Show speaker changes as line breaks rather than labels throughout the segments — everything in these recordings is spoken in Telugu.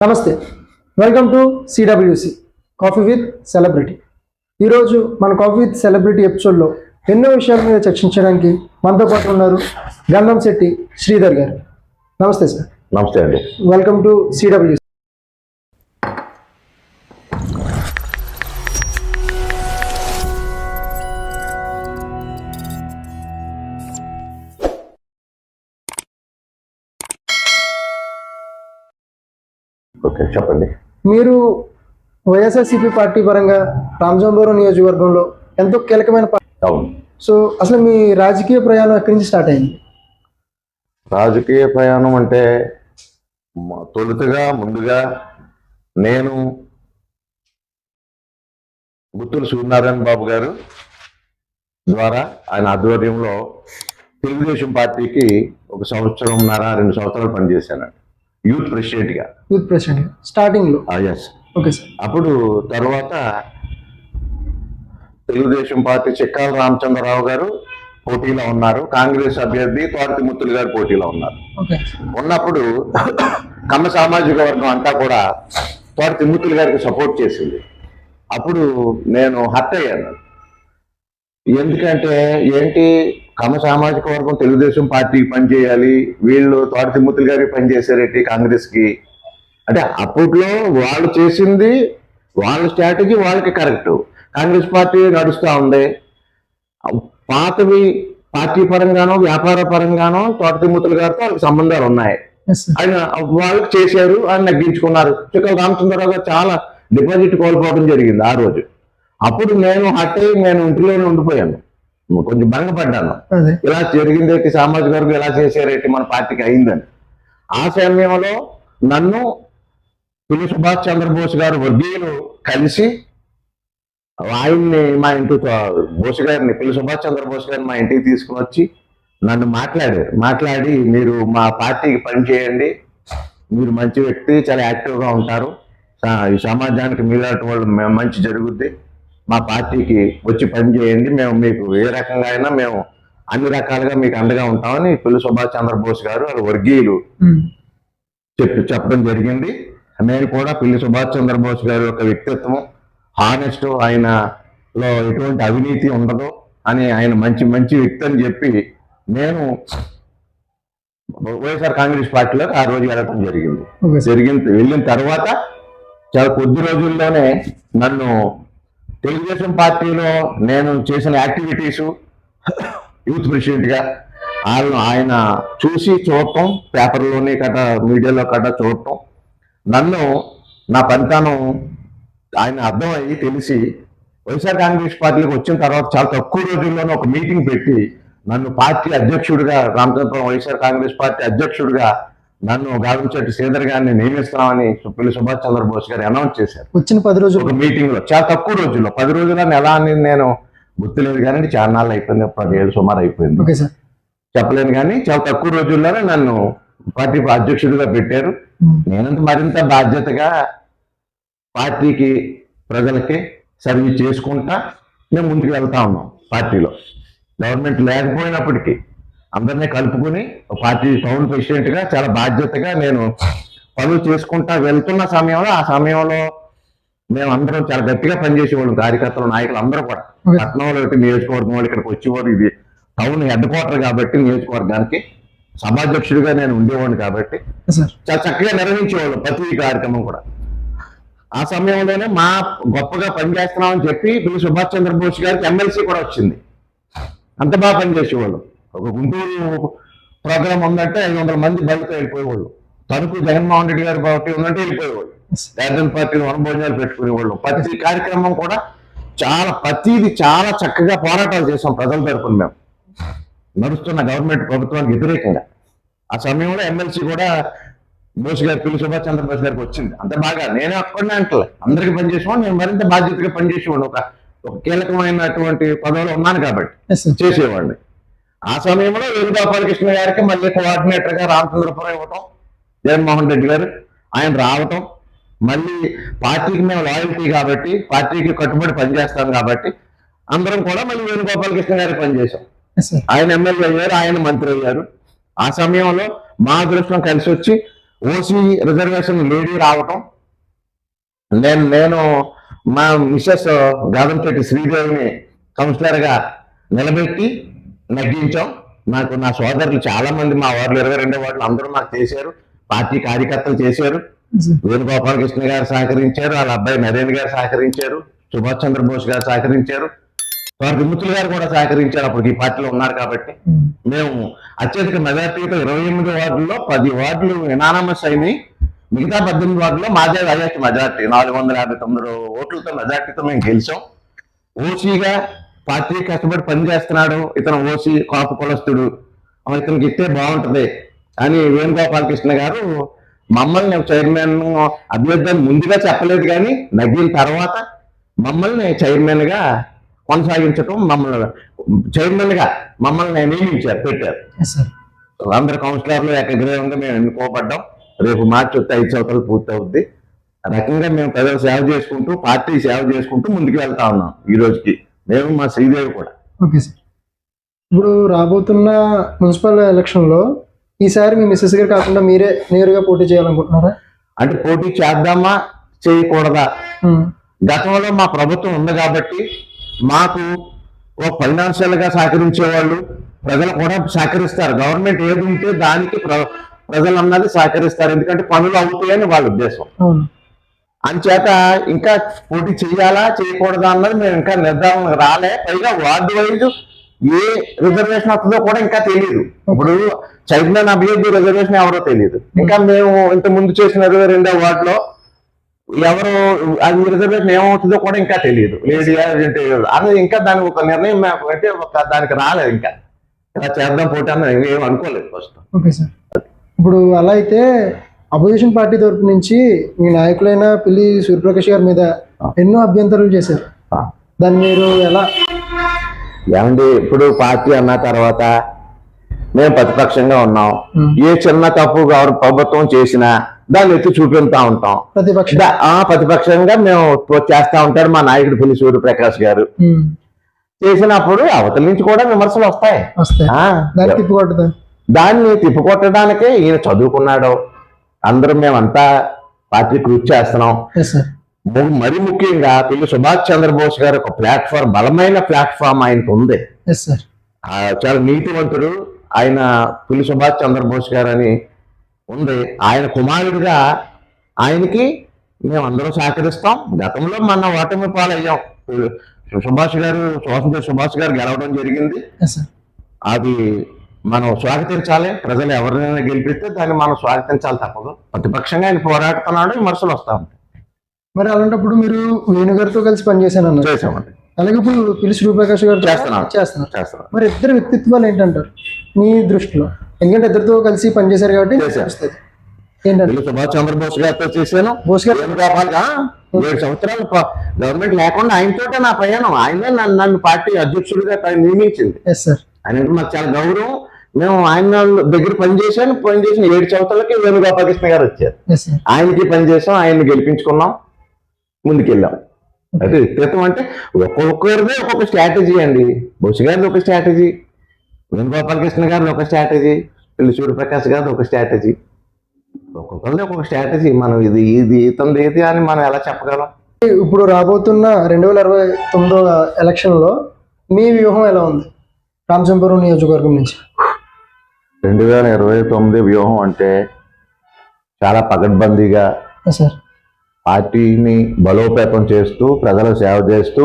నమస్తే. Welcome to CWC coffee with celebrity ఈరోజు మన కాఫీ విత్ సెలబ్రిటీ ఎపిసోడ్లో ఎన్నో విషయాల మీద చర్చించడానికి మనతో పాటు ఉన్నారు గంధం శెట్టి శ్రీధర్ గారు. నమస్తే సార్
నమస్తే అండి.
వెల్కమ్ టు సిడబ్ల్యూసి
చెప్పండి.
మీరు వైఎస్ఆర్సీపీ పార్టీ పరంగా రామజంబోరం నియోజకవర్గంలో ఎంతో కీలకమైన
అవును.
సో అసలు మీ రాజకీయ ప్రయాణం ఎక్కడి నుంచి స్టార్ట్ అయింది?
రాజకీయ ప్రయాణం అంటే తొలుతగా ముందుగా నేను గుత్తుల సూర్యనారాయణ బాబు గారు ద్వారా ఆయన ఆధ్వర్యంలో తెలుగుదేశం పార్టీకి ఒక సంవత్సరంన్నర రెండు సంవత్సరాలు పనిచేశానండి. యూత్ ప్రెసిడెంట్గా.
యూత్ ప్రెసిడెంట్ స్టార్టింగ్లో.
Yes
okay sir.
అప్పుడు తర్వాత తెలుగుదేశం పార్టీ చిక్కాల రామచంద్రరావు గారు పోటీలో ఉన్నారు. కాంగ్రెస్ అభ్యర్థి తోటతి ముత్తులు గారు పోటీలో ఉన్నారు.
ఓకే.
ఉన్నప్పుడు కమ్మ సామాజిక వర్గం అంతా కూడా తోటతి ముత్తులు గారికి సపోర్ట్ చేసింది. అప్పుడు నేను హర్ట్ అయ్యాను. ఎందుకంటే ఏంటి కమ్మ సామాజిక వర్గం తెలుగుదేశం పార్టీకి పనిచేయాలి వీళ్ళు తోట తిమ్మతులు గారికి పనిచేశారేంటి కాంగ్రెస్కి అంటే అప్పట్లో వాళ్ళు చేసింది వాళ్ళ స్ట్రాటజీ వాళ్ళకి కరెక్ట్. కాంగ్రెస్ పార్టీ నడుస్తూ ఉంది పాతవి పార్టీ పరంగానో వ్యాపార పరంగానో తోట తిమ్మతులు గారితో వాళ్ళకి సంబంధాలు ఉన్నాయి. ఆయన వాళ్ళకి చేశారు ఆయన నగ్గించుకున్నారు. చిక్కల రామచంద్రరావు గారు చాలా డిపాజిట్ కోల్పోవడం జరిగింది ఆ రోజు. అప్పుడు నేను హట్ అయ్యి నేను ఇంటిలోనే ఉండిపోయాను. కొంచెం భంగపడ్డాను. ఇలా జరిగిందేంటి సామాజిక వర్గం ఇలా చేశారేంటి మన పార్టీకి అయిందని. ఆ సమయంలో నన్ను పిల్లి సుభాష్ చంద్రబోస్ గారు వర్గీయులు కలిసి ఆయన్ని మా ఇంటి బోస్ గారిని పిల్లి సుభాష్ చంద్రబోస్ గారిని మా ఇంటికి తీసుకుని వచ్చి నన్ను మాట్లాడారు. మాట్లాడి మీరు మా పార్టీకి పనిచేయండి మీరు మంచి వ్యక్తి చాలా యాక్టివ్గా ఉంటారు. ఈ సమాజానికి మీలాంటి వాళ్ళు మంచి జరుగుద్ది. మా పార్టీకి వచ్చి పని చేయండి మేము మీకు ఏ రకంగా అయినా మేము అన్ని రకాలుగా మీకు అండగా ఉంటామని పిల్లి సుభాష్ చంద్రబోస్ గారు వాళ్ళ వర్గీయులు. చెప్పి చెప్పడం జరిగింది. నేను కూడా పిల్లి సుభాష్ చంద్రబోస్ గారి యొక్క వ్యక్తిత్వం హానెస్ట్ ఆయనలో ఎటువంటి అవినీతి ఉండదు అని ఆయన మంచి మంచి వ్యక్తి అని చెప్పి నేను వైఎస్ఆర్ కాంగ్రెస్ పార్టీలోకి ఆ రోజు వెళ్ళడం జరిగింది. జరిగిన వెళ్ళిన తర్వాత చాలా కొద్ది రోజుల్లోనే నన్ను తెలుగుదేశం పార్టీలో నేను చేసిన యాక్టివిటీసు యూత్ ప్రెసిడెంట్గా ఆయన ఆయన చూసి చూడటం పేపర్లోని కట మీడియాలో కట చూడటం. నన్ను నా పనితనం ఆయన అర్థమయ్యి తెలిసి వైఎస్ఆర్ కాంగ్రెస్ పార్టీకి వచ్చిన తర్వాత చాలా తక్కువ రోజుల్లోనే ఒక మీటింగ్ పెట్టి నన్ను పార్టీ అధ్యక్షుడిగా రామచంద్రపురం వైఎస్ఆర్ కాంగ్రెస్ పార్టీ అధ్యక్షుడిగా నన్ను గావించటి శ్రీధర్ గారిని నియమిస్తామని పిల్లి సుభాష్ చంద్రబోస్ గారు అనౌన్స్ చేశారు.
వచ్చిన పది రోజులు
ఒక మీటింగ్లో చాలా తక్కువ రోజుల్లో పది రోజుల నెల అని నేను గుర్తులేదు కానీ చాలా నాళ్ళు అయిపోయింది పదిహేడు సుమారు అయిపోయింది.
Okay sir.
చెప్పలేను కానీ చాలా తక్కువ రోజుల్లోనే నన్ను పార్టీ అధ్యక్షుడిగా పెట్టారు. నేనంత మరింత బాధ్యతగా పార్టీకి ప్రజలకి సర్వీస్ చేసుకుంటా మేము ముందుకు వెళ్తా ఉన్నాం పార్టీలో. గవర్నమెంట్ లేకపోయినప్పటికీ. అందరినీ కలుపుకొని పార్టీ టౌన్ ప్రెసిడెంట్గా చాలా బాధ్యతగా నేను పనులు చేసుకుంటా వెళ్తున్న సమయంలో ఆ సమయంలో మేము అందరం చాలా గట్టిగా పనిచేసేవాళ్ళం. కార్యకర్తలు నాయకులు అందరూ కూడా. పట్టణంలో నియోజకవర్గం వాళ్ళు ఇక్కడికి వచ్చేవారు. ఇది టౌన్ హెడ్ క్వార్టర్ కాబట్టి నియోజకవర్గానికి సభాధ్యక్షుడిగా నేను ఉండేవాడిని కాబట్టి చాలా చక్కగా నిర్వహించేవాళ్ళు ప్రతి కార్యక్రమం కూడా. ఆ సమయంలోనే మా గొప్పగా పనిచేస్తున్నామని చెప్పి సుభాష్ చంద్రబోస్ గారికి ఎమ్మెల్సీ కూడా వచ్చింది. అంత బాగా పనిచేసేవాళ్ళు. ఒక గుంటూరు ప్రోగ్రామ్ ఉందంటే ఐదు వందల మంది బయటకు వెళ్ళిపోయేవాళ్ళు. తణుకు జగన్మోహన్ రెడ్డి గారి పార్టీ ఉందంటే వెళ్ళిపోయేవాళ్ళు. రాజధాని పార్టీలు వనభోజనాలు పెట్టుకునేవాళ్ళు. ప్రతి కార్యక్రమం కూడా చాలా ప్రతిది చాలా చక్కగా పోరాటాలు చేసాం ప్రజల తరపున మేము. నడుస్తున్న గవర్నమెంట్ ప్రభుత్వానికి వ్యతిరేకంగా. ఆ సమయంలో ఎమ్మెల్సీ కూడా బోస్ గారు పిల్లి సుభాష్ చంద్రబోస్ గారికి వచ్చింది. అంత బాగా నేను అక్కడనే అంటలే. అందరికి పనిచేసేవాడు నేను మరింత బాధ్యతగా పనిచేసేవాడు ఒక ఒక కీలకమైనటువంటి పదవిలో ఉన్నాను కాబట్టి చేసేవాడిని. ఆ సమయంలో వేణుగోపాలకృష్ణ గారికి మళ్ళీ కోఆర్డినేటర్గా రామచంద్రపురం ఇవ్వటం జగన్మోహన్ రెడ్డి గారు ఆయన రావటం మళ్ళీ పార్టీకి మేము లాయల్టీ కాబట్టి పార్టీకి కట్టుబడి పనిచేస్తాం కాబట్టి అందరం కూడా మళ్ళీ వేణుగోపాలకృష్ణ గారికి పనిచేశాం. ఆయన ఎమ్మెల్యే అయ్యారు ఆయన మంత్రి అయ్యారు. ఆ సమయంలో మా అదృష్టం కలిసి వచ్చి ఓసీ రిజర్వేషన్ లేడీ రావటం నేను నేను మా మిస్సెస్ గాదంశెట్టి శ్రీదేవిని కౌన్సిలర్గా నిలబెట్టి నగ్గించాం. నాకు నా సోదరులు చాలా మంది మా వార్డులు ఇరవై రెండో వార్డులు అందరూ నాకు చేశారు. పార్టీ కార్యకర్తలు చేశారు. వేణుగోపాలకృష్ణ గారు సహకరించారు. వాళ్ళ అబ్బాయి నరేంద్ర గారు సహకరించారు. సుభాష్ చంద్రబోస్ గారు సహకరించారు. వారి విముతులు గారు కూడా సహకరించారు. అప్పుడు ఈ పార్టీలో ఉన్నారు కాబట్టి. మేము. అత్యధిక మెజార్టీతో ఇరవై ఎనిమిది వార్డుల్లో పది వార్డులు ఎనానమస్ అయినాయి. మిగతా పద్దెనిమిది వార్డులో మాదే హైయెస్ట్ మెజార్టీ నాలుగు వందల యాభై తొమ్మిది ఓట్లతో మెజార్టీతో మేము గెలిచాం. ఓసీగా పార్టీ కష్టపడి పనిచేస్తున్నాడు ఇతను ఓసీ కాపు కులస్తుడు ఇతనికి ఇస్తే బాగుంటది. అని వేణుగోపాలకృష్ణ గారు మమ్మల్ని చైర్మన్ అభ్యర్థిని ముందుగా చెప్పలేదు కానీ నగ్గిన తర్వాత మమ్మల్ని చైర్మన్గా కొనసాగించటం మమ్మల్ని చైర్మన్గా మమ్మల్ని నియమించారు పెట్టారు. అందరు కౌన్సిలర్లు ఏకగ్రీవంగా మేము ఎన్నుకోబడ్డాం. రేపు మార్చి వస్తే ఐదు సంవత్సరాలు పూర్తి అవుద్ది ఆ రకంగా మేము ప్రజలు సేవ చేసుకుంటూ పార్టీ సేవ చేసుకుంటూ ముందుకు వెళ్తా ఉన్నాం ఈ రోజుకి. మేము మా శ్రీదేవి కూడా.
Okay sir. ఇప్పుడు రాబోతున్న మున్సిపల్ ఎలక్షన్లో ఈసారి మీ మిస్సెస్ గారు కాకుండా మీరే నేరుగా పోటీ చేయాలనుకుంటున్నారా?
అంటే పోటీ చేద్దామా? చేయకూడదా. గతంలో మా ప్రభుత్వం ఉంది కాబట్టి మాకు ఓ ఫైనాన్షియల్గా సహకరించే వాళ్ళు ప్రజలు కూడా సహకరిస్తారు. గవర్నమెంట్ ఏది ఉంటే దానికి ప్ర- ప్రజలు అన్నది సహకరిస్తారు. ఎందుకంటే పనులు అవుతాయని వాళ్ళ ఉద్దేశం. అంచేత ఇంకా పోటీ చేయాలా చేయకూడదా అన్నది మేము ఇంకా నిర్ధారణ రాలే. పైగా వార్డు వైజ్ ఏ రిజర్వేషన్ వస్తుందో కూడా ఇంకా తెలియదు ఇప్పుడు చైర్మన్ అభ్యర్థి రిజర్వేషన్ ఎవరో తెలియదు ఇంకా మేము ఇంత ముందు చేసిన ఇరవై రెండో వార్డులో ఎవరు అది రిజర్వేషన్ ఏమవుతుందో కూడా ఇంకా తెలియదు లేడీ అంటే అది ఇంకా దానికి ఒక నిర్ణయం అంటే ఒక దానికి రాలేదు ఇంకా. ఇలా చేద్దాం పోటీ అన్న ఏం అనుకోలేదు ఫస్ట్.
Okay sir. ఇప్పుడు అలా అయితే అపోజిషన్ పార్టీ తరపు నుంచి మీ నాయకులైన పిల్లి సూర్యప్రకాష్ గారి మీద ఎన్నో అభ్యంతరాలు చేశారు. దాన్ని మీరు ఎలా?
ఏమండి ఇప్పుడు పార్టీ అన్న తర్వాత మేము ప్రతిపక్షంగా ఉన్నాం. ఏ చిన్న తప్పు గౌరవ ప్రభుత్వం చేసినా దాన్ని ఎత్తి చూపిస్తా ఉంటాం.
ప్రతిపక్ష.
ఆ ప్రతిపక్షంగా మేము చేస్తా ఉంటాడు మా నాయకుడు పులి సూర్యప్రకాష్ గారు. చేసినప్పుడు అవతల నుంచి కూడా విమర్శలు వస్తాయి.
దాన్ని
తిప్పికొట్టడానికే ఈయన చదువుకున్నాడు. అందరం మేమంతా పార్టీ కృషి చేస్తున్నాం. మరి ముఖ్యంగా పిల్లి సుభాష్ చంద్రబోస్ గారు ఒక ప్లాట్ఫామ్ బలమైన ప్లాట్ఫామ్ ఆయనకు ఉంది. చాలా నీతివంతుడు. ఆయన పిల్లి సుభాష్ చంద్రబోస్ గారు అని ఉంది. ఆయన కుమారుడిగా ఆయనకి మేము అందరం సహకరిస్తాం. గతంలో మన ఓటమి పాలయ్యాం. సుభాష్ గారు స్వాతంత్ర సుభాష్ గారు గెలవడం జరిగింది. అది మనం స్వాగతించాలి. ప్రజలు ఎవరినైనా గెలిపిస్తే దాన్ని మనం స్వాగతించాలి తప్పదు. ప్రతిపక్షంగా ఆయన పోరాడుతున్నాడు విమర్శలు వస్తా ఉంటాయి.
మరి అలాంటప్పుడు మీరు వేణు గారితో కలిసి పనిచేశాను
చేసామండి
అలాగే ఇప్పుడు పిల్లి సూర్యప్రకాష్ గారు
చేస్తున్నాను.
చేస్తున్నారు.
చేస్తున్నాం.
మరి ఇద్దరు వ్యక్తిత్వాలు ఏంటంటారు? మీ దృష్టిలో. ఎందుకంటే ఇద్దరితో కలిసి పనిచేశారు కాబట్టి. ఏంటంటే
సుభాష్ చంద్రబోస్ గారితో చేశాను.
బోస్ గారు
ఏడు సంవత్సరాలు గవర్నమెంట్ లేకుండా ఆయనతోటే నా ప్రయాణం. ఆయనే నన్ను నన్ను పార్టీ అధ్యక్షుడిగా నియమించింది.
ఎస్ సార్
ఆయన మాకు చాలా గౌరవం. మేము ఆయన దగ్గర పనిచేశాను పనిచేసిన ఏడు సంవత్సరాలకి వేణుగోపాలకృష్ణ గారు వచ్చారు. ఆయనకి పనిచేసాం ఆయన్ని గెలిపించుకున్నాం ముందుకెళ్ళాం. అయితే వ్యక్తిత్వం అంటే ఒక్కొక్కరిదే ఒక్కొక్క స్ట్రాటజీ అండి. బొస్ గారిది ఒక స్ట్రాటజీ వేణుగోపాలకృష్ణ గారిది ఒక స్ట్రాటజీ పిల్లి సూర్యప్రకాష్ గారిది ఒక స్ట్రాటజీ ఒక్కొక్కరిది ఒక్కొక్క స్ట్రాటజీ మనం ఇది ఇది ఇతంది ఏది అని మనం ఎలా చెప్పగలం?
ఇప్పుడు రాబోతున్న రెండు వేల ఇరవై తొమ్మిదో ఎలక్షన్లో మీ వ్యూహం ఎలా ఉంది? రామచంపురం నియోజకవర్గం నుంచి.
రెండు వేల ఇరవై తొమ్మిది వ్యూహం అంటే చాలా
సార్
పార్టీని బలోపేతం చేస్తూ ప్రజలకు సేవ చేస్తూ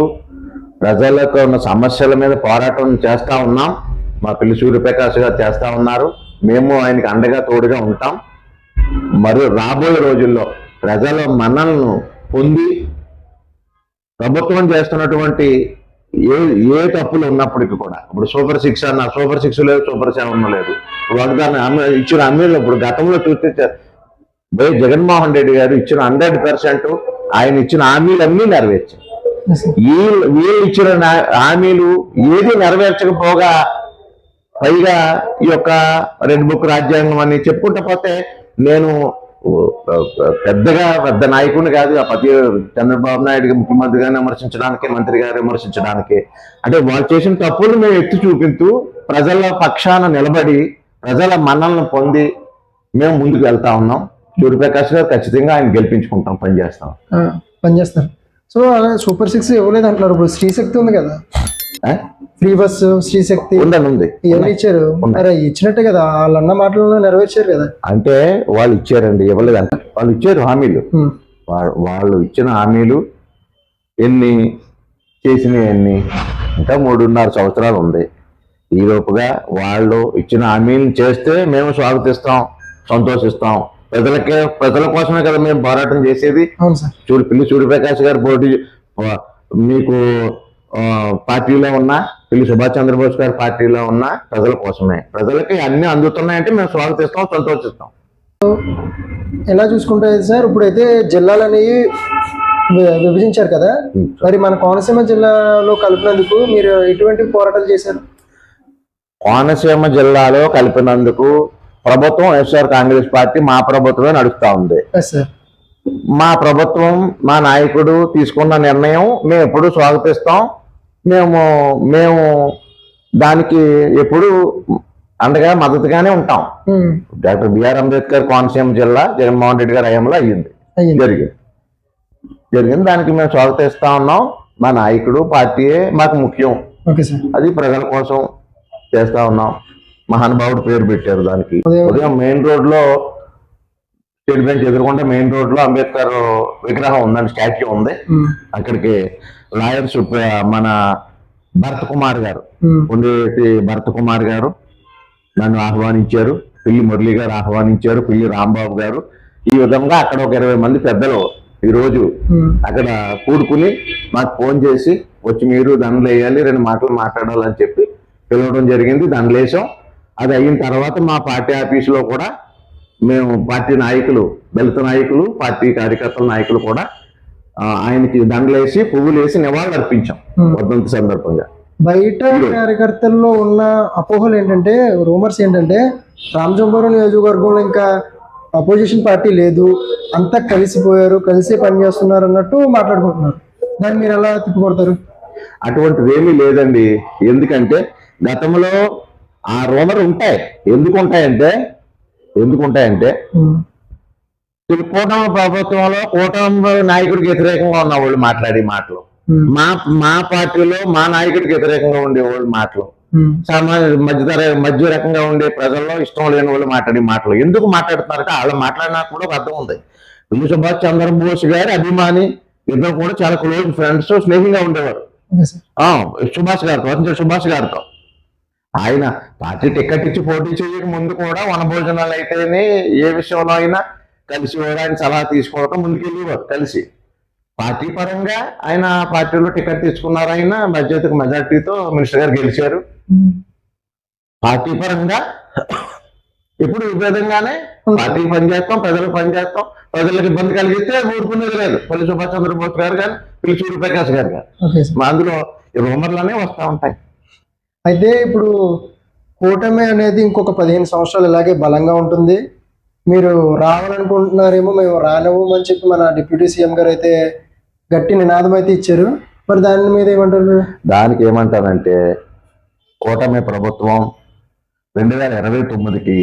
ప్రజలకు ఉన్న సమస్యల మీద పోరాటం చేస్తా ఉన్నాం. మా పిల్లి సూర్యప్రకాష్ గారు చేస్తా ఉన్నారు. మేము ఆయనకి అండగా తోడుగా ఉంటాం. మరి రాబోయే రోజుల్లో ప్రజల మన్నలను పొంది ప్రభుత్వం చేస్తున్నటువంటి ఏ ఏ తప్పులు ఉన్నప్పటికీ కూడా. ఇప్పుడు సూపర్ సిక్స్ అన్న సూపర్ సిక్స్ లేదు సూపర్ సెవెన్ లేదు. వాగ్దానం అమ్మ- ఇచ్చిన అమ్మీలు ఇప్పుడు గతంలో చూస్తే బై జగన్మోహన్ రెడ్డి గారు ఇచ్చిన హండ్రెడ్ పర్సెంట్ ఆయన ఇచ్చిన హామీలన్నీ నెరవేర్చారు
ఎస్
వీళ్ళు వీళ్ళు ఇచ్చిన హామీలు ఏది నెరవేర్చకపోగా పైగా ఈ యొక్క రెడ్ బుక్ రాజ్యాంగం అని చెప్పుకుంటూ పోతే నేను పెద్దగా పెద్ద నాయకుడిని కాదు ఆ పతి చంద్రబాబు నాయుడు ముఖ్యమంత్రిగా విమర్శించడానికి మంత్రి మంత్రిగా విమర్శించడానికి. అంటే వాళ్ళు చేసిన తప్పులు మేము ఎత్తి చూపిస్తూ ప్రజల పక్షాన నిలబడి ప్రజల మన్నలను పొంది మేము ముందుకు వెళ్తా ఉన్నాం. సూర్యప్రకాష్ గారు ఖచ్చితంగా ఆయన గెలిపించుకుంటాం పనిచేస్తాం.
పనిచేస్తారు. సో అలా సూపర్ సిక్స్ ఇవ్వలేదు అంటున్నారు ఇప్పుడు శ్రీశక్తి ఉంది కదా. ఫ్రీ బస్సు శ్రీశక్తి
ఉందండి ఉంది.
ఇవన్నీ ఇచ్చారు. మరి ఇచ్చినట్టే కదా వాళ్ళు అన్న మాటలను నెరవేర్చారు కదా.
అంటే వాళ్ళు ఇచ్చారండి ఇవ్వలేదు అంటే. వాళ్ళు ఇచ్చారు హామీలు. వాళ్ళు ఇచ్చిన హామీలు ఎన్ని చేసినవి ఎన్ని? ఇంకా మూడున్నర సంవత్సరాలు ఉంది. ఈ లోపుగా వాళ్ళు ఇచ్చిన హామీలు చేస్తే మేము స్వాగతిస్తాం సంతోషిస్తాం. ప్రజలకే ప్రజల కోసమే కదా మేము పోరాటం చేసేది. చూడు పిల్లి సూర్యప్రకాష్ గారు పోటీ మీకు పార్టీలో ఉన్న పిల్లి సుభాష్ చంద్రబోస్ గారి పార్టీలో ఉన్న ప్రజల కోసమే. ప్రజలకి అన్ని అందుతున్నాయంటే మేము స్వాగతిస్తాం సంతోషిస్తాం.
ఎలా చూసుకుంటే సార్ ఇప్పుడైతే జిల్లాలు అనేవి విభజించారు కదా. మరి మన కోనసీమ జిల్లాలో కలిపినందుకు మీరు ఎటువంటి పోరాటాలు చేశారు?
కోనసీమ జిల్లాలో కలిపినందుకు ప్రభుత్వం వైఎస్ఆర్ కాంగ్రెస్ పార్టీ మా ప్రభుత్వమే నడుస్తా ఉంది. మా ప్రభుత్వం మా నాయకుడు తీసుకున్న నిర్ణయం మేము ఎప్పుడు స్వాగతిస్తాం. మేము మేము దానికి ఎప్పుడు అండగా మద్దతుగానే ఉంటాం. డాక్టర్ బిఆర్ అంబేద్కర్ కోనసీమ జిల్లా జగన్మోహన్ రెడ్డి గారి హయాంలో అయ్యింది. జరిగింది. జరిగింది. దానికి మేము స్వాగతిస్తా ఉన్నాం. మా నాయకుడు పార్టీయే మాకు ముఖ్యం. అది ప్రజల కోసం చేస్తా ఉన్నాం. మహానుభావుడు పేరు పెట్టారు దానికి.
ఉదయం
మెయిన్ రోడ్లో స్టేట్ బ్యాంక్ ఎదురుకుంటే మెయిన్ రోడ్లో అంబేద్కర్ విగ్రహం ఉందండి స్టాచ్యూ ఉంది. అక్కడికి లాయర్ సుప్ర- మన భరత్ కుమార్ గారు ఉండేటి భరత్ కుమార్ గారు నన్ను ఆహ్వానించారు. పిల్లి మురళి గారు ఆహ్వానించారు. పిల్లి రాంబాబు గారు. ఈ విధంగా అక్కడ ఒక ఇరవై మంది పెద్దలు ఈ రోజు అక్కడ కూడుకుని మాకు ఫోన్ చేసి వచ్చి మీరు దండలు వేయాలి రెండు మాటలు మాట్లాడాలని చెప్పి పిలవడం జరిగింది. దండలు వేసాం అది అయిన తర్వాత మా పార్టీ ఆఫీసులో కూడా మేము పార్టీ నాయకులు దళిత నాయకులు పార్టీ కార్యకర్తల నాయకులు కూడా ఆయనకి దండలు వేసి పువ్వులు వేసి నివాళులు అర్పించాం
Hmm.
వర్ధంతి సందర్భంగా.
బయట కార్యకర్తల్లో ఉన్న అపోహలు ఏంటంటే రూమర్స్ ఏంటంటే రామజంబరం నియోజకవర్గంలో ఇంకా అపోజిషన్ పార్టీ లేదు అంతా కలిసిపోయారు కలిసి పనిచేస్తున్నారు అన్నట్టు మాట్లాడుకుంటున్నారు. దాన్ని మీరు ఎలా తిప్పుకొడతారు?
అటువంటిది ఏమీ లేదండి. ఎందుకంటే గతంలో ఆ రోమర్ ఉంటాయి. ఎందుకు ఉంటాయంటే ఎందుకు ఈ కూటమి ప్రభుత్వంలో కూటమి నాయకుడికి వ్యతిరేకంగా ఉన్న వాళ్ళు మాట్లాడే మాటలు. మా మా పార్టీలో మా నాయకుడికి వ్యతిరేకంగా ఉండే వాళ్ళు మాటలు. సామాన్య మధ్యతర మధ్య రకంగా ఉండే ప్రజల్లో ఇష్టం లేని వాళ్ళు మాట్లాడే మాటలు. ఎందుకు మాట్లాడుతున్నారంటే వాళ్ళు మాట్లాడినా కూడా ఒక అర్థం ఉంది. పిల్లి సుభాష్ చంద్రబోస్ గారి అభిమాని ఇద్దరు కూడా చాలా క్లోజ్ ఫ్రెండ్స్ స్నేహంగా ఉండేవారు. సుభాష్ గారితో సుభాష్ గారితో. ఆయన పార్టీ టికెట్ ఇచ్చి పోటీ చేయక ముందు కూడా వనభోజనాలు అయితేనే ఏ విషయంలో అయినా కలిసి ఆయన సలహా తీసుకోవడం ముందుకెళ్ళేవారు కలిసి. పార్టీ పరంగా ఆయన పార్టీలో టికెట్ తెచ్చుకున్నారు ఆయన మధ్యతకు మెజార్టీతో మినిస్టర్ గారు గెలిచారు. పార్టీ పరంగా ఇప్పుడు ఈ విధంగానే పార్టీకి పనిచేస్తాం ప్రజలకు పనిచేస్తాం ప్రజలకు ఇబ్బంది కలిగిస్తే ఊరుకునేది లేదు పల్లి సుభాష్ చంద్రబోస్ గారు కానీ పిల్లి సూర్యప్రకాష్ గారు కానీ. అందులో ఈ రూమర్లనే వస్తూ ఉంటాయి.
అయితే ఇప్పుడు కూటమి అనేది ఇంకొక పదిహేను సంవత్సరాలు ఇలాగే బలంగా ఉంటుంది. మీరు రావాలనుకుంటున్నారేమో మేము రానివ్వమని చెప్పి మన డిప్యూటీ సీఎం గారు అయితే గట్టి నినాదం అయితే ఇచ్చారు. మరి దాని మీద ఏమంటారు?
దానికి ఏమంటారంటే కూటమి ప్రభుత్వం రెండు వేల ఇరవై తొమ్మిదికి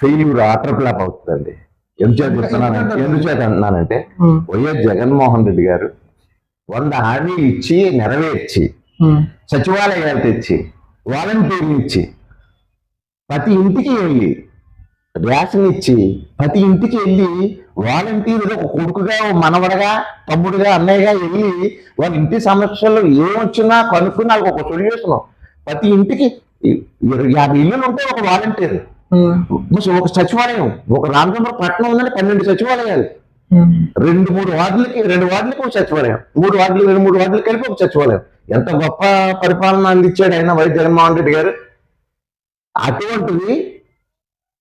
ఫెయిల్యూర్ ఆటర్ ఫ్లాప్ అవుతుందండి. ఎందుచేత చెప్తున్నానంటే ఎందుచేత అంటున్నానంటే వైఎస్ జగన్మోహన్ రెడ్డి గారు వంద హామీలు ఇచ్చి నెరవేర్చి సచివాలయాలు తెచ్చి వాలంటీర్లు ఇచ్చి ప్రతి ఇంటికి వెళ్ళి రేషన్ ఇచ్చి ప్రతి ఇంటికి వెళ్ళి వాలంటీర్లు ఒక కొడుకుగా ఓ మనవడగా తమ్ముడుగా అన్నయ్యగా వెళ్ళి వాళ్ళ ఇంటి సమస్యలు ఏమొచ్చినా కనుక్కుని వాళ్ళకి ఒక సొల్యూషన్ ప్రతి ఇంటికి యాభై ఇల్లులు ఉంటే ఒక వాలంటీర్. ఒక సచివాలయం ఒక రామచంద్ర పట్టణం ఉందంటే పన్నెండు సచివాలయాలు. రెండు మూడు వార్డులకి రెండు వార్డులకి ఒక సచివాలయం మూడు వార్డులు రెండు మూడు వార్డులు కలిపి ఒక సచివాలయం. ఎంత గొప్ప పరిపాలన అందించాడు ఆయన వై జగన్మోహన్ రెడ్డి గారు. అటువంటిది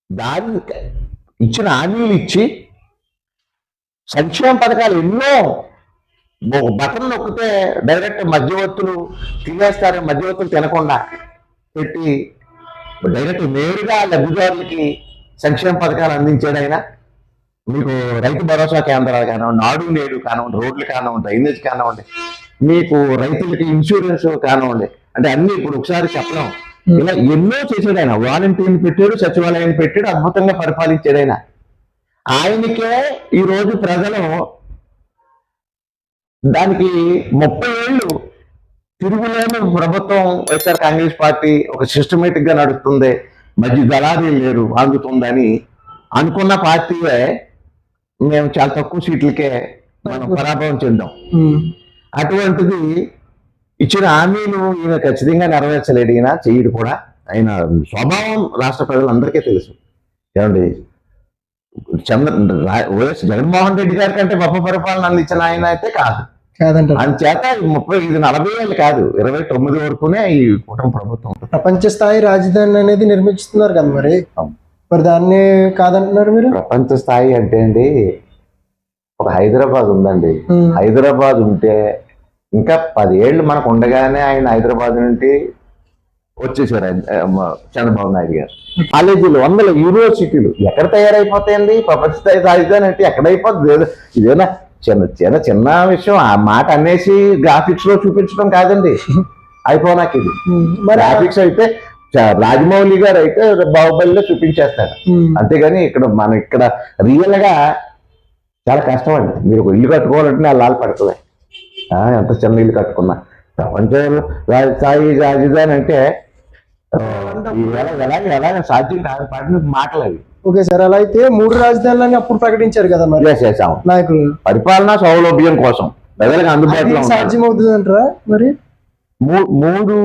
దాని ఇచ్చిన హామీలు ఇచ్చి సంక్షేమ పథకాలు ఎన్నో ఒక బటన్ నొక్కితే డైరెక్ట్ మధ్యవర్తులు తినేస్తారు మధ్యవర్తులు తినకుండా పెట్టి డైరెక్ట్ నేరుగా లబ్ధిదారులకి సంక్షేమ పథకాలు అందించాడు ఆయన. మీకు రైతు భరోసా కేంద్రాలు కానివ్వండి నాడు నేడు కానివ్వండి రోడ్లు కానివ్వండి డ్రైనేజ్ కానివ్వండి మీకు రైతులకి ఇన్సూరెన్స్ కానివ్వండి అంటే అన్ని ఇప్పుడు ఒకసారి చెప్పలేం. ఇలా ఎన్నో చేశాడు ఆయన. వాలంటీర్ని పెట్టాడు సచివాలయాన్ని పెట్టాడు అద్భుతంగా పరిపాలించాడు ఆయన ఆయనకే ఈ రోజు ప్రజలు దానికి ముప్పై ఏళ్ళు తిరుగులేని ప్రభుత్వం వైఎస్ఆర్ కాంగ్రెస్ పార్టీ ఒక సిస్టమేటిక్గా నడుస్తుంది. మధ్య దళారీ లేరు అందుతుందని అనుకున్న పార్టీయే మేము చాలా తక్కువ సీట్లకే మనం పరాభవం చెందాం. అటువంటిది ఇచ్చిన హామీలు ఈయన ఖచ్చితంగా నెరవేర్చలేడు ఈయన చెయ్యడు కూడా. ఆయన స్వభావం రాష్ట్ర ప్రజలందరికీ తెలుసు. ఏమండి? చంద్ర వైఎస్ జగన్మోహన్ రెడ్డి గారి కంటే గొప్ప పరిపాలన అందించిన ఆయన అయితే కాదు. అందుచేత ముప్పై ఇది నలభై ఏళ్ళు కాదు ఇరవై తొమ్మిది వరకునే ఈ కుటుంబ ప్రభుత్వం.
ప్రపంచ స్థాయి రాజధాని అనేది నిర్మిస్తున్నారు కదా మరి. మరి దాన్ని కాదంటున్నారు మీరు?
ప్రపంచ స్థాయి అంటే అండి ఒక హైదరాబాద్ ఉందండి. హైదరాబాద్ ఉంటే ఇంకా పదేళ్ళు మనకు ఉండగానే ఆయన హైదరాబాద్ నుండి వచ్చేసారు చంద్రబాబు నాయుడు గారు. కాలేజీలు వందల యూనివర్సిటీలు. ఎక్కడ తయారైపోతాయండి? ప్రపంచ స్థాయి రాజధాని అంటే ఎక్కడ అయిపోతుంది ఏదో- ఇదేనా చిన్న చిన్న చిన్న విషయం. ఆ మాట అనేసి గ్రాఫిక్స్లో చూపించడం కాదండి. అయిపోనాక ఇది. గ్రాఫిక్స్ అయితే రాజమౌళి గారు అయితే బాహుబలిలో చూపించేస్తాడు. అంతేగాని ఇక్కడ మనం ఇక్కడ రియల్గా చాలా కష్టం అండి మీరు ఒక ఇల్లు కట్టుకోవాలంటే అల్లాలు పడుతుంది ఎంత చిన్న ఇల్లు కట్టుకున్నా. ప్రపంచంలో రాజధాని రాజధాని అంటే ఆ, ఎలా ఎలా ఎలా సాధ్యం కాదు పడిన మాటలు అవి.
ఓకే సార్ అలా అయితే మూడు రాజధానులని అప్పుడు ప్రకటించారు కదా మరి?
Yes, yes, అవును.
నాయకులు.
పరిపాలనా సౌలభ్యం కోసం. ప్రజలకు అందుబాటులో.
సాధ్యం అవుతుంది అంటారా మరి?
మూడు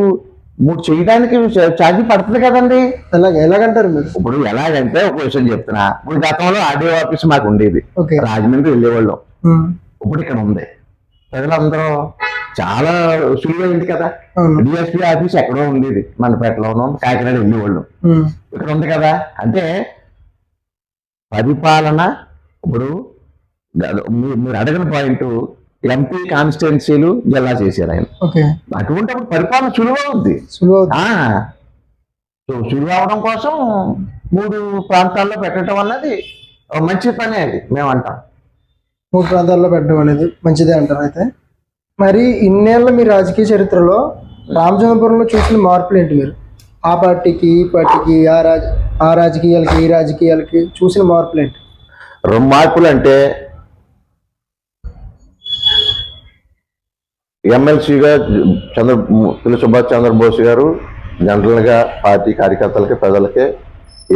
మూడు చేయడానికి ఛార్జీ పడుతుంది కదండి.
ఎలాగ ఎలాగంటారు మీరు?
ఇప్పుడు ఎలాగంటే ఒక విషయం చెప్తున్నా. ఇప్పుడు గతంలో ఆర్డీఓ ఆఫీస్ మాకు ఉండేది. రాజమండ్రి వెళ్ళేవాళ్ళం. ఇప్పుడు ఇక్కడ ఉంది. ప్రజలందరూ చాలా సులువైంది కదా.
అవును.
డిఎస్పీ ఆఫీస్ ఎక్కడో ఉండేది. మనపేటలోనూ కాకినాడ వెళ్ళేవాళ్ళు. ఇక్కడ ఉంది కదా. అంటే పరిపాలన ఇప్పుడు మీరు అడగిన పాయింట్ ఎంపీ కాన్స్టిట్యున్సీలు జిల్లా చేశారు ఆయన. అటువంటి పరిపాలన
సులువు
సో సులువు అవడం కోసం మూడు ప్రాంతాల్లో పెట్టడం అన్నది మంచి పని అది మేము అంటాం
మూడు ప్రాంతాల్లో పెట్టడం అనేది మంచిదే అంటారు అయితే. మరి ఇన్నేళ్ళ మీ రాజకీయ చరిత్రలో రామచంద్రపురంలో చూసిన మార్పులు ఏంటి మీరు? ఆ పార్టీకి ఈ పార్టీకి ఆ రాజ ఆ రాజకీయాలకి ఈ రాజకీయాలకి చూసిన మార్పులు ఏంటి?
మార్పులు అంటే ఎమ్మెల్సీగా చంద్ర పిల్ల సుభాష్ చంద్రబోస్ గారు జనరల్గా పార్టీ కార్యకర్తలకి ప్రజలకి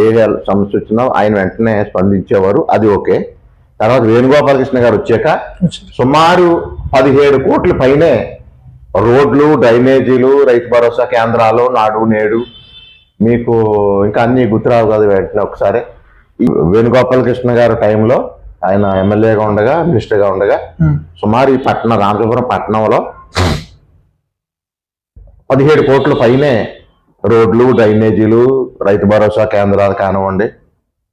ఏ సమస్య వచ్చినా ఆయన వెంటనే స్పందించేవారు. అది ఓకే. తర్వాత వేణుగోపాలకృష్ణ గారు వచ్చాక సుమారు పదిహేడు కోట్ల పైనే రోడ్లు డ్రైనేజీలు రైతు భరోసా కేంద్రాలు నాడు నేడు మీకు ఇంకా అన్ని గుర్తురావు కదా వెంటనే ఒకసారి. వేణుగోపాలకృష్ణ గారు టైంలో ఆయన ఎమ్మెల్యేగా ఉండగా మినిస్టర్గా ఉండగా సుమారు ఈ పట్టణం రామచంద్రపురం పట్టణంలో పదిహేడు కోట్ల పైనే రోడ్లు డ్రైనేజీలు రైతు భరోసా కేంద్రాలు కానివ్వండి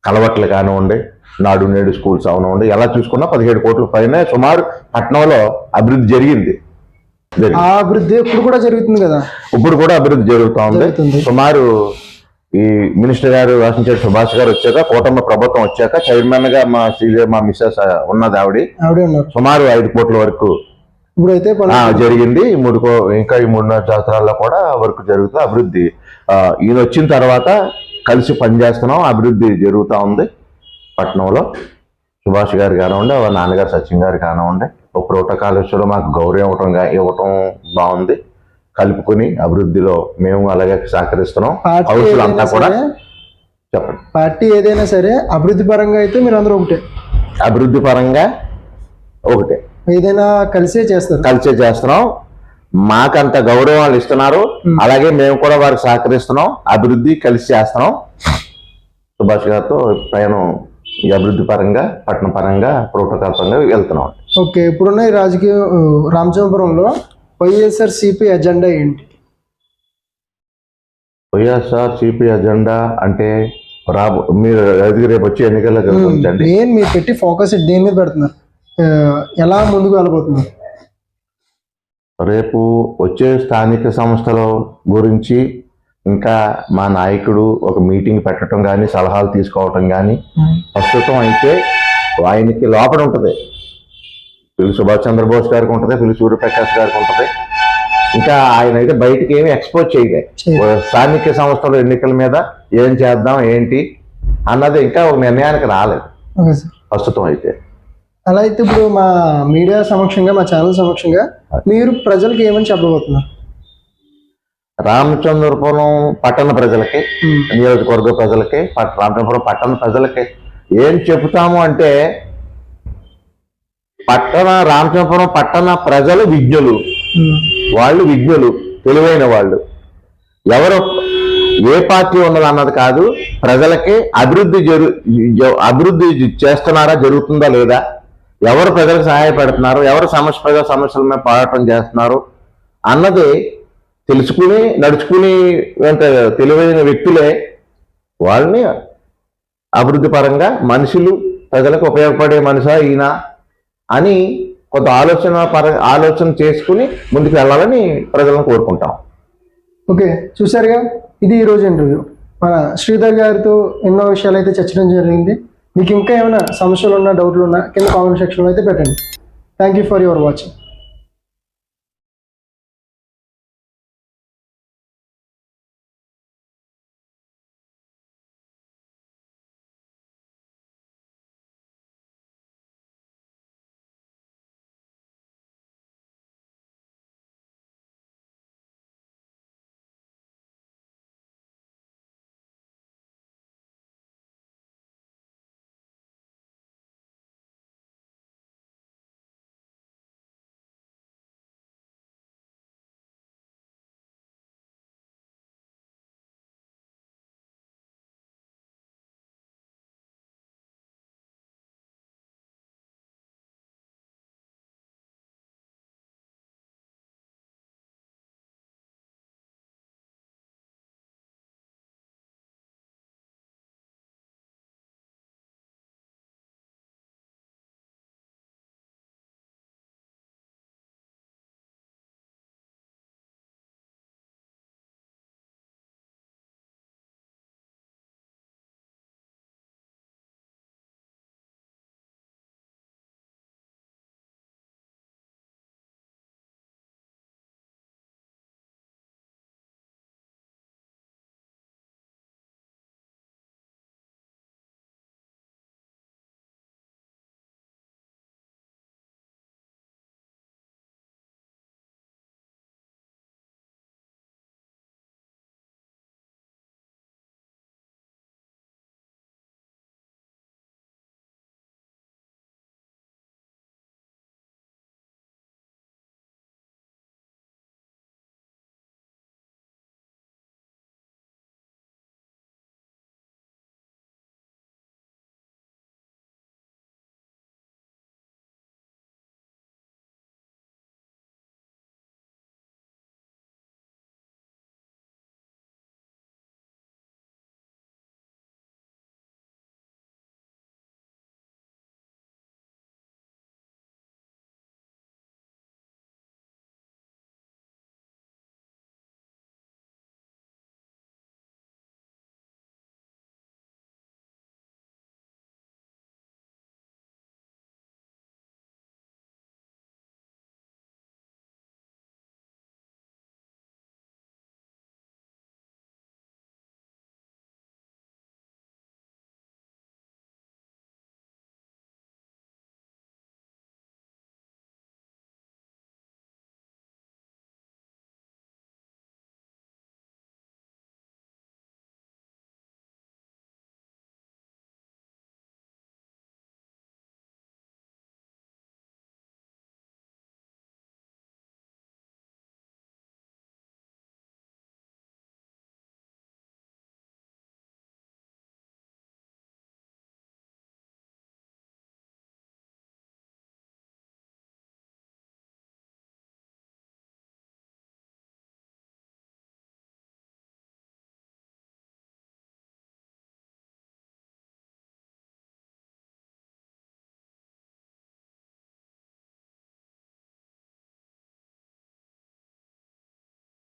కలవట్లు కానివ్వండి నాడు నేడు స్కూల్స్ అవనివ్వండి ఎలా చూసుకున్నా పదిహేడు కోట్ల పైనే సుమారు పట్టణంలో అభివృద్ధి జరిగింది.
అభివృద్ధి ఇప్పుడు కూడా జరుగుతుంది కదా?
ఇప్పుడు కూడా అభివృద్ధి జరుగుతా ఉంది. సుమారు ఈ మినిస్టర్ గారు వాసించేటి సుభాష్ గారు వచ్చాక కూటమి ప్రభుత్వం వచ్చాక చైర్మన్గా మా శ్రీదేవి మా మిస్సెస్ ఉన్నది ఆవిడ. సుమారు ఐదు కోట్ల వరకు
ఇప్పుడైతే
జరిగింది. మూడు ఇంకా ఈ మూడున్నర సంవత్సరాల్లో కూడా వర్క్ జరుగుతుంది అభివృద్ధి. ఈయన వచ్చిన తర్వాత కలిసి పనిచేస్తున్నాం అభివృద్ధి జరుగుతూ ఉంది. పట్టణంలో సుభాష్ గారు కానివ్వండి వాళ్ళ నాన్నగారు సచిన్ గారు కానివ్వండి ఒక ప్రోటోకాల్ విషయంలో మాకు గౌరవం ఇవ్వటం ఇవ్వటం బాగుంది. కలుపుకొని అభివృద్ధిలో మేము అలాగే సహకరిస్తున్నాం. హౌస్లు అంతా కూడా చెప్పండి.
పార్టీ ఏదైనా సరే అభివృద్ధి పరంగా అయితే మీరు అందరూ ఒకటే.
అభివృద్ధి పరంగా ఒకటే.
ఏదైనా కలిసే చేస్తారు.
కలిసే చేస్తున్నాం. మాకంత గౌరవం వాళ్ళు ఇస్తున్నారు. అలాగే మేము కూడా వారికి సహకరిస్తున్నాం. అభివృద్ధి కలిసి చేస్తున్నాం. సుభాష్ గారితో ప్రయాణం ఈ అభివృద్ధి పరంగా పట్టణ పరంగా ప్రోటోకాల్ పరంగా వెళ్తున్నాం
ఓకే ఇప్పుడున్న ఈ రాజకీయ రామచంద్రపురంలో వైఎస్ఆర్ సిపి ఎజెండా ఏంటి?
వైఎస్ఆర్ సిపి అజెండా అంటే రాబో మీరు అది రేపు వచ్చే ఎన్నికల్లో
మెయిన్ మీరు పెట్టి ఫోకస్ దేని మీద పెడుతున్నారు? ఎలా ముందుకు వెళ్ళబోతున్నారు?
రేపు వచ్చే స్థానిక సంస్థల గురించి ఇంకా మా నాయకుడు ఒక మీటింగ్ పెట్టడం కానీ సలహాలు తీసుకోవటం కానీ ప్రస్తుతం అయితే ఆయనకి లోపల ఉంటుంది. పిల్లి సుభాష్ చంద్రబోస్ గారికి ఉంటుంది పిల్లి సూర్యప్రకాష్ గారికి ఉంటుంది. ఇంకా ఆయన అయితే బయటికి ఏమి ఎక్స్పోజ్ చేయలే. స్థానిక సంస్థల ఎన్నికల మీద ఏం చేద్దాం ఏంటి అన్నది ఇంకా ఒక నిర్ణయానికి రాలేదు. ప్రస్తుతం అయితే.
అలా అయితే ఇప్పుడు మా మీడియా సమక్షంగా మా ఛానల్ సమక్షంగా మీరు ప్రజలకు ఏమని చెప్పబోతున్నారు?
రామచంద్రపురం పట్టణ ప్రజలకి నియోజకవర్గ ప్రజలకి రామచంద్రపురం పట్టణ ప్రజలకి ఏం చెబుతాము అంటే పట్టణ రామచంద్రపురం పట్టణ ప్రజలు విజ్ఞులు. వాళ్ళు విజ్ఞులు తెలివైన వాళ్ళు. ఎవరు ఏ పార్టీ ఉన్నది అన్నది కాదు ప్రజలకి అభివృద్ధి జరు అభివృద్ధి చేస్తున్నారా జరుగుతుందా లేదా ఎవరు ప్రజలకు సహాయపడుతున్నారు ఎవరు సమస్య ప్రజల సమస్యల మీద పోరాటం చేస్తున్నారు అన్నది తెలుసుకుని నడుచుకుని అంటే తెలివైన వ్యక్తులే వాళ్ళని అభివృద్ధి పరంగా మనుషులు ప్రజలకు ఉపయోగపడే మనిషా ఈయన అని కొంత ఆలోచన పర ఆలోచన చేసుకుని ముందుకు వెళ్ళాలని ప్రజలను కోరుకుంటాం.
ఓకే చూసారుగా ఇది ఈరోజు ఇంటర్వ్యూ మన శ్రీధర్ గారితో ఎన్నో విషయాలు అయితే చర్చించడం జరిగింది. మీకు ఇంకా ఏమైనా సమస్యలు ఉన్నా డౌట్లు ఉన్నా కింద కామెంట్ సెక్షన్లో అయితే పెట్టండి. Thank you for your watching